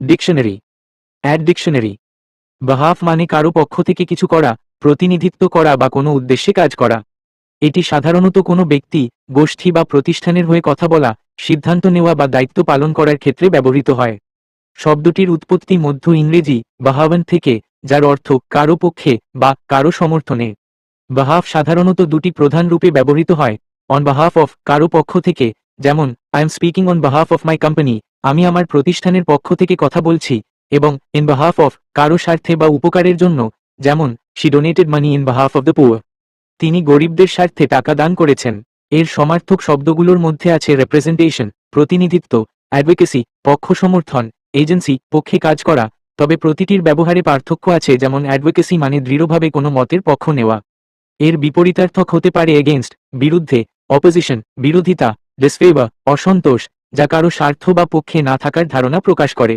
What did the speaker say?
Dictionary add dictionary বাহাফ মানে কারও পক্ষ থেকে কিছু করা, প্রতিনিধিত্ব করা বা কোনো উদ্দেশ্যে কাজ করা। এটি সাধারণত কোনো ব্যক্তি, গোষ্ঠী বা প্রতিষ্ঠানের হয়ে কথা বলা, সিদ্ধান্ত নেওয়া বা দায়িত্ব পালন করার ক্ষেত্রে ব্যবহৃত হয়। শব্দটির উৎপত্তি মধ্য ইংরেজি বাহাবান থেকে, যার অর্থ কারও পক্ষে বা কারও সমর্থনে। বাহাফ সাধারণত দুটি প্রধান রূপে ব্যবহৃত হয়। অন বাহাফ অফ কারও পক্ষ থেকে যেমন I am speaking on behalf of my company আমি আমার প্রতিষ্ঠানের পক্ষ থেকে কথা বলছি, এবং ইন বাহাফ অফ কারও স্বার্থে বা উপকারের জন্য, যেমন she donated money in behalf of the poor তিনি গরিবদের স্বার্থে টাকা দান করেছেন। এর সমার্থক শব্দগুলোর মধ্যে আছে রেপ্রেজেন্টেশন প্রতিনিধিত্ব অ্যাডভোকেসি পক্ষ সমর্থন এজেন্সি পক্ষে কাজ করা, তবে প্রতিটির ব্যবহারে পার্থক্য আছে যেমন অ্যাডভোকেসি মানে দৃঢ়ভাবে কোনো মতের পক্ষ নেওয়া। এর বিপরীতার্থক হতে পারে এগেনস্ট বিরুদ্ধে অপোজিশন বিরোধিতা ডিসফেভার অসন্তোষ যা কারও স্বার্থ বা পক্ষে না থাকার ধারণা প্রকাশ করে।